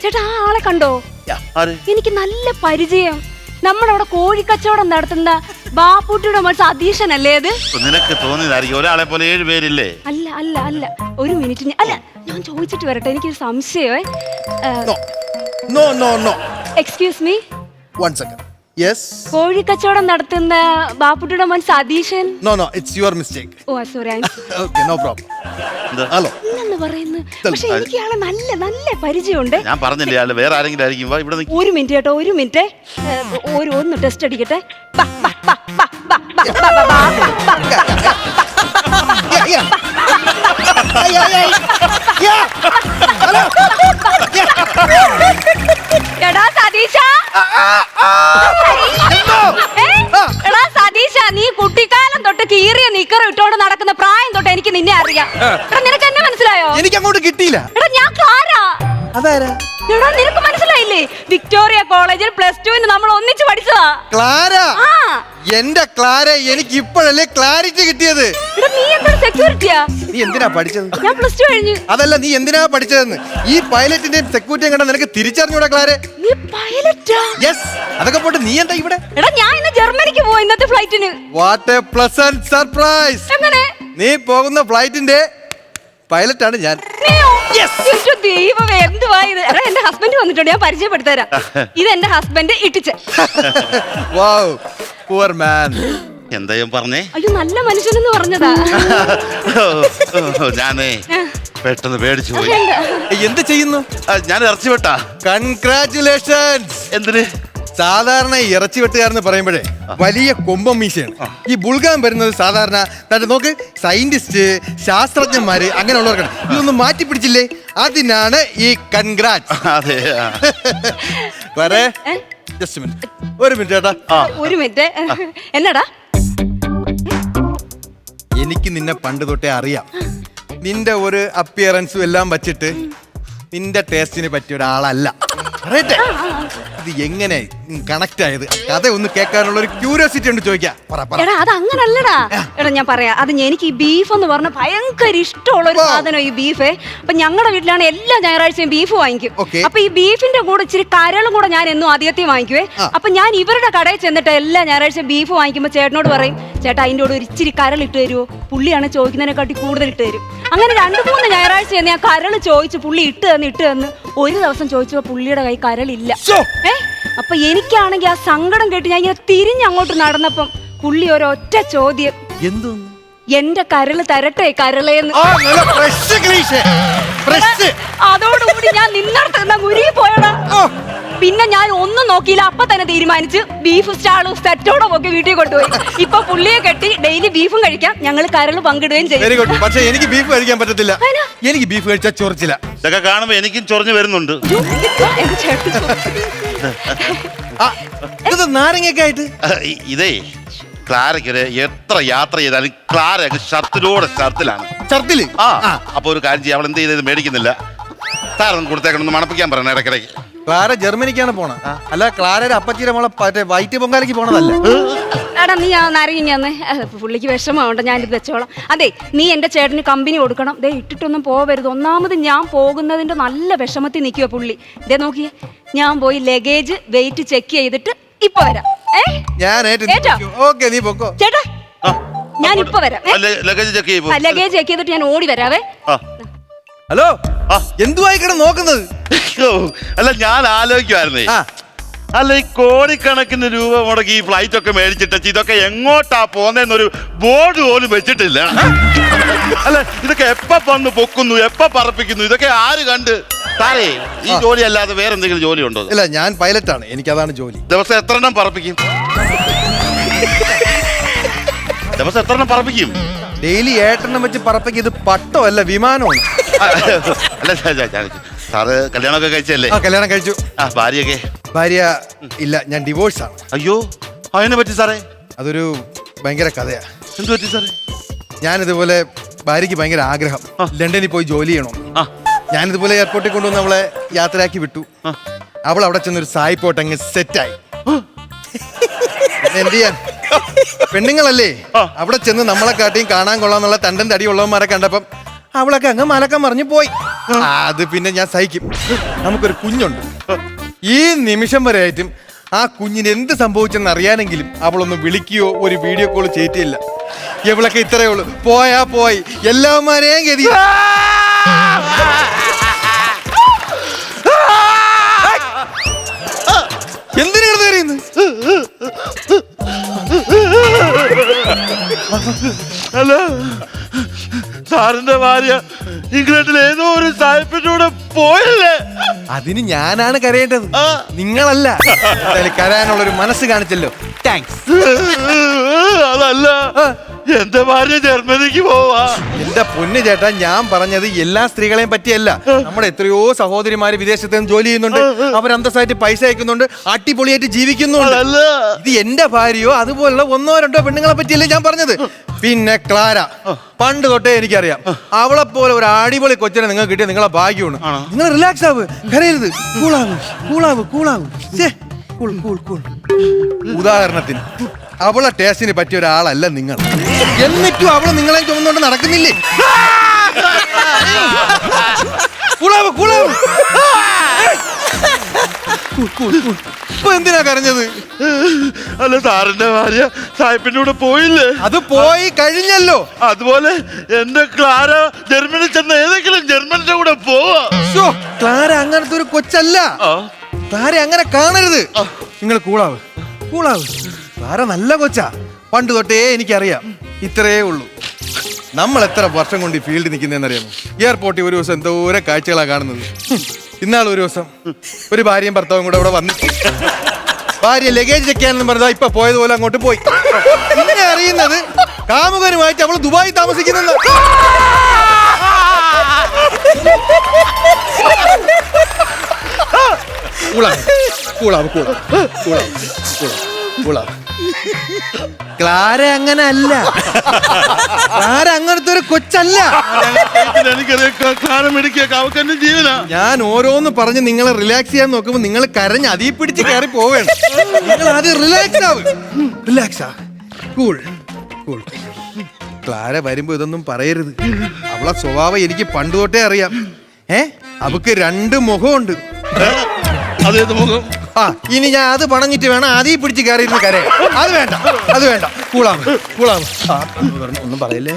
ചേട്ടാ ആ ആളെ കണ്ടോ? ആര്? എനിക്ക് നല്ല പരിചയം. നമ്മളവിടെ കോഴിക്കച്ചവടം നടത്തുന്ന ബാപ്പുട്ടിയുടെ മോൻ സതീശനല്ലേ അത് നിനക്ക് തോന്നിയതായിരിക്കും. ഒരാളെ പോലെ ഏഴ് പേരില്ലേ? അല്ല അല്ല അല്ല. ഒരു മിനിറ്റ് ഞാൻ- അല്ല ഞാൻ ചോദിച്ചിട്ട് വരട്ടെ. എനിക്കൊരു സംശയമേ no no no. Excuse me one second. Yes? കോഴിക്കച്ചവടം നടത്തുന്ന ബാപ്പുട്ടിയുടെ മോൻ Satheesan No, no, it's your mistake. Oh sorry Okay, no problem. Hello. ഇല്ലെന്ന് പറയുന്നു പക്ഷെ എനിക്ക് ആളെ നല്ല നല്ല പരിചയമുണ്ട് ഞാൻ പറഞ്ഞില്ലേ ആൾ വേറെ ആരെങ്കിലും ആയിരിക്കും വാ ഇവിടെ നിക്ക്. ഒരു മിനിറ്റ് കേട്ടോ ഒരു മിനിറ്റ് ഒരു ഒന്ന് ടെസ്റ്റ് അടിക്കട്ടെ ബാ, ബാ, ബാ, ബാ, ബാ, ബാ, ബാ, ബാ, ബാ, ബാ, ബാ. Yeah, yeah. Yeah, yeah, yeah. Yeah. Hello. എനിക്ക് നിന്നെ അറിയാം. എടാ നിനക്ക് എന്നെ മനസ്സിലായോ? എനിക്ക് അങ്ങോട്ട് കിട്ടിയില്ല. എടാ ഞാൻ ക്ലാരാ? അതാരാ? എടാ നിനക്ക് മനസ്സിലായില്ലേ? വിക്ടോറിയ കോളേജിൽ പ്ലസ് ടുവിന് നമ്മൾ ഒന്നിച്ച് പഠിച്ചതാ. ക്ലാര? ആ. എന്റെ ക്ലാര എനിക്ക് ഇപ്പോഴല്ലേ ക്ലാരിറ്റി കിട്ടിയത്. എടാ നീ എന്താ സെക്യൂരിറ്റിയാ നീ എന്തിനാ പഠിച്ചത്? ഞാൻ പ്ലസ് ടു കഴിഞ്ഞു. അതല്ല നീ എന്തിനാ പഠിച്ചതെന്ന്? ഈ പൈലറ്റിന്റെയും സെക്യൂരിറ്റിയും കണ്ട നിനക്ക് തിരിച്ചറിഞ്ഞൂടാ ക്ലാരെ? നീ പൈലറ്റാ? യെസ് അതൊക്കെ പോട്ട് നീ എന്താ ഇവിടെ? എടാ ഞാൻ ഇന്ന് ജർമ്മനിക്ക് പോയി ഇന്നത്തെ ഫ്ലൈറ്റിന് വാട്ട് എ പ്ലസന്റ് സർപ്രൈസ് എങ്ങനെ? നീ പോകുന്ന ഫ്ലൈറ്റിന്റെ പൈലറ്റാണ് ഞാൻ? ഈശോ ദൈവമേ എന്തുവാ ഇത്? എടാ എന്റെ ഹസ്ബൻഡ് വന്നിട്ടുണ്ട് ഞാൻ പരിചയപ്പെടുത്തരാം. ഇത് എന്റെ ഹസ്ബൻഡ് ഇട്ടിച്ച് വാവ് പുവർ മാൻ എന്താ ഞാൻ പറഞ്ഞേ? അയ്യോ നല്ല മനുഷ്യനെന്ന് പറഞ്ഞതാ. ഞാനേ പെട്ടെന്ന് പേടിച്ചു പോയി. എന്ത് ചെയ്യുന്നു? ആ, ഞാൻ ഇറച്ചി വിട്ടാ കൺഗ്രാറ്റുലേഷൻസ് എന്തിന്? സാധാരണ ഈ ഇറച്ചി വെട്ടുകാരെന്ന് പറയുമ്പോഴേ വലിയ കൊമ്പം മീശയാണ്. ഈ ബുൾഗാൻ വരുന്നത് സാധാരണ തന്റെ നോക്ക് സയന്റിസ്റ്റ് ശാസ്ത്രജ്ഞന്മാര് അങ്ങനെയുള്ളവർക്കാണ്. ഇതൊന്നും മാറ്റി പിടിച്ചില്ലേ അതിനാണ് ഈ കൺഗ്രാറ്റ് അതെ. വരേ? ജസ്റ്റ് മിനിറ്റ് ഒരു മിനിറ്റ് ചേട്ടാ. ആ. ഒരു മിനിറ്റ് എന്നടാ? എനിക്ക് നിന്നെ പണ്ട് തൊട്ടേ അറിയാം. നിന്റെ ഒരു അപ്പിയറൻസും എല്ലാം വച്ചിട്ട് നിന്റെ ടേസ്റ്റിന് പറ്റിയ ഒരാളല്ല. ഇത് എങ്ങനെ കണക്ട് ആയത്. കഥ ഒന്ന് കേൾക്കാനുള്ള ഒരു ക്യൂരിയോസിറ്റി ഉണ്ട് ചോദിക്കാം. പറ പറ. എടാ അത് അങ്ങനല്ലടാ. എടാ ഞാൻ പറയാ. അത് എനിക്ക് ഈ ബീഫ് എന്ന് പറഞ്ഞ ഭയങ്കര ഇഷ്ടമുള്ള ഒരു. സാധനം ഈ ബീഫ് അപ്പൊ ഞങ്ങളുടെ വീട്ടിലാണ് എല്ലാ ഞായറാഴ്ചയും ബീഫ് വാങ്ങിക്കും. അപ്പൊ ഈ ബീഫിന്റെ കൂടെ ഇച്ചിരി കരളും കൂടെ ഞാൻ എന്നും ആദ്യത്തെ വാങ്ങിക്കുവേ. ആ. അപ്പൊ ഞാൻ ഇവരുടെ കടയിൽ ചെന്നിട്ട് എല്ലാ ഞായറാഴ്ചയും ബീഫ് വാങ്ങിക്കുമ്പോൾ ചേട്ടനോട് പറയും ചേട്ടാ അതിന്റെ കൂടെ ഒരു ഇച്ചിരി കരൾ ഇട്ട് തരുമോ പുള്ളിയാണ് ചോദിക്കുന്നതിനെക്കാട്ടി കൂടുതൽ ഇട്ട് തരും. അങ്ങനെ രണ്ട് മൂന്ന് ഞായറാഴ്ച ഞാൻ കരൾ ചോദിച്ചു പുള്ളി ഇട്ട് തന്ന് ഇട്ട് തന്ന് ഒരു ദിവസം ചോദിച്ചപ്പോ പുള്ളിയുടെ കൈ കരളില്ല. ഏഹ് ഏ? അപ്പൊ എനിക്കാണെങ്കിൽ ആ സങ്കടം കേട്ട് ഞാൻ ഇങ്ങനെ തിരിഞ്ഞങ്ങോട്ട് നടന്നപ്പം പുള്ളി ഒരൊറ്റ ചോദ്യം. എന്തോന്ന്? എന്റെ കരൾ തരട്ടെ കരളേന്ന്. ആ നല്ല ഫ്രഷ് ക്ലീഷേ ഫ്രഷ് അതോടുകൂടി ഞാൻ നിന്നടത്ത് നിന്ന മുരുകി പോയടാ. പിന്നെ ഞാൻ ഒന്നും നോക്കിയില്ല. അപ്പൊ തന്നെ തീരുമാനിച്ച് ബീഫ് സ്റ്റാളും സെറ്റോടും ഒക്കെ വീട്ടിൽ കൊണ്ടുപോയി. ഇപ്പൊ പുള്ളിയെ കെട്ടി ഡെയിലി ബീഫും കഴിക്കാം. ഞങ്ങൾ കരൾ പങ്കിടുകയും ചെയ്യും. വെരി ഗുഡ് പക്ഷെ എനിക്ക് ബീഫ് കഴിക്കാൻ പറ്റത്തില്ല. എനിക്ക് ബീഫ് കഴിച്ചാൽ ചൊറിച്ചില്ല ഇതൊക്കെ കാണുമ്പോ എനിക്കും ചൊറിഞ്ഞു വരുന്നുണ്ട്. ആ, ഇത് നാരങ്ങയൊക്കെ ആയിട്ട്? ഇ- ഇതേ ക്ലാരയ്ക്കൊരു എത്ര യാത്ര ചെയ്താലും ക്ലാര ഷർട്ടിലൂടെ ഷർട്ടിലാണ്. ഛർദിൽ ആ അപ്പൊ ഒരു കാര്യം ചെയ്യാം അവൾ എന്ത് ചെയ്തത് മേടിക്കുന്നില്ല. സാറൊന്ന് കൊടുത്തേക്കണം മണപ്പിക്കാൻ പറയണം ഇടയ്ക്കിടയ്ക്ക്. ക്ലാര ജർമ്മനിക്കാണ് പോണ അല്ല ക്ലാരയുടെ അപ്പച്ചിരമോളെ മറ്റേ വൈറ്റ് പൊങ്കാലയ്ക്ക് പോണതല്ല? എടാ നീ ആ നാരങ്ങിങ്ങന്ന് പുള്ളിക്ക് വിഷമമുണ്ട് ഞാനിത് വെച്ചോളാം. അതെ നീ എന്റെ ചേട്ടന് കമ്പനി കൊടുക്കണം. ദേ ഇട്ടിട്ടൊന്നും പോവരുത്. ഒന്നാമത് ഞാൻ പോകുന്നതിന്റെ നല്ല വിഷമത്തിൽ നിൽക്കുക പുള്ളി. ദേ നോക്കിയേ ഞാൻ പോയി ലഗേജ് വെയിറ്റ് ചെക്ക് ചെയ്തിട്ട് ഇപ്പൊ വരാം. ഏ? ഞാൻ ഏറ്റോ? ഓക്കെ നീ പൊക്കോ. ചേട്ടാ ഞാൻ ഇപ്പൊ വരാം. ലഗേജ് ചെക്ക് ചെയ്യും ലഗേജ് ചെക്ക് ചെയ്തിട്ട് ഞാൻ ഓടി വരാവേ. ഹലോ എന്തുവായിക്കണം എന്തുവായി കിടന്ന് നോക്കുന്നത്? അല്ല ഞാൻ ആലോചിക്കുമായിരുന്നേ അല്ല ഈ കോടിക്കണക്കിന് രൂപ മുടക്കി ഈ ഫ്ലൈറ്റ് ഒക്കെ മേടിച്ചിട്ട് ഇതൊക്കെ എങ്ങോട്ടാ പോന്നേന്നൊരു ബോർഡ് പോലും വെച്ചിട്ടില്ല. അല്ല ഇതൊക്കെ എപ്പ വന്ന് പൊക്കുന്നു എപ്പ പറപ്പിക്കുന്നു ഇതൊക്കെ ആര് കണ്ട്? താരേ ഈ ജോലി അല്ലാതെ വേറെ എന്തെങ്കിലും ജോലി ഉണ്ടോ? ഇല്ല ഞാൻ പൈലറ്റാണ് എനിക്കതാണ് ജോലി. ദിവസം എത്ര എണ്ണം പറപ്പിക്കും? ദിവസം എത്ര എണ്ണം പറപ്പിക്കും? ഡെയിലി ഏട്ടെണ്ണം വെച്ച് പറപ്പിക്കും ഇത് പട്ടോ അല്ല വിമാനമാണ് അല്ല സാറ് കല്യാണമൊക്കെ കഴിച്ചല്ലേ ആ കല്യാണം കഴിച്ചു. ആ ഭാര്യയൊക്കെ? ഭാര്യ ഇല്ല ഞാൻ ഡിവോഴ്സ് ആണ്. അയ്യോ അതിനെ പറ്റി സാറേ? അതൊരു ഭയങ്കര കഥയാ. എന്ത് പറ്റി സാറേ? ഞാനിതുപോലെ ഭാര്യയ്ക്ക് ഭയങ്കര ആഗ്രഹം. ആ. ലണ്ടനിൽ പോയി ജോലി ചെയ്യണം. ആ. ഞാനിതുപോലെ എയർപോർട്ടിൽ കൊണ്ടുവന്ന് അവളെ യാത്രയാക്കി വിട്ടു. ആ. അവൾ അവിടെ ചെന്നൊരു സായിപ്പോട്ട് അങ്ങ് സെറ്റായി എന്ത് ചെയ്യാൻ? പെണ്ണുങ്ങളല്ലേ? ആ. അവിടെ ചെന്ന് നമ്മളെ കാട്ടിയും കാണാൻ കൊള്ളാന്നുള്ള തണ്ടൻ തടിയുള്ളവന്മാരെ കണ്ടപ്പം അവളൊക്കെ അങ്ങ് മലക്കം മറിഞ്ഞു പോയി. അത് പിന്നെ ഞാൻ സഹിക്കും. നമുക്കൊരു കുഞ്ഞുണ്ട്. ഈ നിമിഷം വരെ ആയിട്ടും ആ കുഞ്ഞിന് എന്ത് സംഭവിച്ചെന്ന് അറിയാനെങ്കിലും അവളൊന്ന് വിളിക്കുകയോ ഒരു വീഡിയോ കോൾ ചെയ്തിട്ടില്ല. എവളൊക്കെ ഇത്രയേ ഉള്ളൂ. പോയാ പോയി. എല്ലാവന്മാരെയും ഗതി. എന്തിനാണ്? അല്ല സാറിന്റെ ഭാര്യ ഇംഗ്ലണ്ടിൽ ഏതോ ഒരു കൂടെ പോയല്ലേ? അതിന് ഞാനാണ് കരയേണ്ടത്. നിങ്ങളല്ല. കരയാനുള്ള ഒരു മനസ്സ് കാണിച്ചല്ലോ. താങ്ക്സ് അതല്ല. എന്റെ ഭാര്യ ജർമ്മനിക്ക് പോവാ. എന്റെ പൊന്നു ചേട്ടാ ഞാൻ പറഞ്ഞത് എല്ലാ സ്ത്രീകളെയും പറ്റിയല്ല. നമ്മുടെ എത്രയോ സഹോദരിമാര് വിദേശത്ത് നിന്ന് ജോലി ചെയ്യുന്നുണ്ട്. അവർ അന്തസ്സായിട്ട് പൈസ അയക്കുന്നുണ്ട്. അടിപൊളിയായിട്ട് ജീവിക്കുന്നുണ്ട്. ഇത് എന്റെ ഭാര്യയോ അതുപോലുള്ള ഒന്നോ രണ്ടോ പെണ്ണുങ്ങളെ പറ്റിയല്ലേ ഞാൻ പറഞ്ഞത്? പിന്നെ ക്ലാര. പണ്ട് തൊട്ടേ എനിക്കറിയാം. അവളെ പോലെ ഒരു അടിപൊളി കൊച്ചിനെ നിങ്ങൾ കിട്ടിയ നിങ്ങളെ ഭാഗ്യമാണ്. നിങ്ങൾ റിലാക്സ് ആവ്. കരയരുത്. കൂളാവ് കൂളാവ് കൂളാവ്. ഉദാഹരണത്തിന് അവളെ ടേസ്റ്റിന് പറ്റിയ ഒരാളല്ല നിങ്ങൾ. എന്നിട്ടും അവൾ നിങ്ങളെ ചുമന്നുകൊണ്ട് നടക്കുന്നില്ലേ? കൂളാവ് കൂളാവ്. ഇപ്പൊ എന്തിനാ കരഞ്ഞത്? അല്ല സാറിന്റെ ഭാര്യ സാഹിബിന്റെ കൂടെ പോയില്ലേ? അത് പോയി കഴിഞ്ഞല്ലോ. അതുപോലെ എന്റെ ക്ലാര ജർമ്മനി ചെന്ന ഏതെങ്കിലും ജർമ്മനിന്റെ കൂടെ പോവാ. ക്ലാര അങ്ങനത്തെ ഒരു കൊച്ചല്ല. ക്ലാര അങ്ങനെ കാണരുത്. നിങ്ങൾ കൂളാവ് കൂളാവ്. താര നല്ല കൊച്ചാ. പണ്ട് തൊട്ടേ എനിക്കറിയാം. ഇത്രയേ ഉള്ളൂ. നമ്മൾ എത്ര വർഷം കൊണ്ട് ഈ ഫീൽഡിൽ നിൽക്കുന്നതെന്നറിയാമോ? എയർപോർട്ടിൽ ഒരു ദിവസം എന്തോരം കാഴ്ചകളാണ് കാണുന്നത്. ഇന്നാൾ ഒരു ദിവസം ഒരു ഭാര്യയും ഭർത്താവും കൂടെ ഇവിടെ വന്നു ഭാര്യ ലഗേജ് ചെക്കാനെന്ന് പറഞ്ഞാൽ ഇപ്പൊ പോയതുപോലെ അങ്ങോട്ട് പോയി. പിന്നെ അറിയുന്നത് കാമുകനുമായിട്ട് അവൾ ദുബായി താമസിക്കുന്നെന്ന്. കൂളാവ് കൂളാവ് കൂളാവ് കൂളാവ് കൂളാവ് കൂളാവ് ക്ലാര അങ്ങനെ അല്ല ക്ലാര അങ്ങനത്തെ ഒരു കൊച്ചല്ല. ഞാൻ ഓരോന്ന് പറഞ്ഞ് നിങ്ങളെ റിലാക്സ് ചെയ്യാൻ നോക്കുമ്പോ നിങ്ങൾ കരഞ്ഞ് അതീ പിടിച്ച് കയറി പോവേണ്ട നിങ്ങൾ ആദ്യം റിലാക്സ് ആവും. റിലാക്സ് ആ? കൂൾ കൂൾ ക്ലാര വരുമ്പോ ഇതൊന്നും പറയരുത്. അവളെ സ്വഭാവം എനിക്ക് പണ്ട് തൊട്ടേ അറിയാം. ഏ? അവക്ക് രണ്ട് മുഖമുണ്ട്. അതേത് മുഖം? ആ ഇനി ഞാൻ അത് പണഞ്ഞിട്ട് വേണം അതീ പിടിച്ച് കയറിയിരുന്ന് കരയാൻ. അത് വേണ്ട അത് വേണ്ട. കൂളാമ കൂളാമ. ഒന്നും പറയല്ലേ?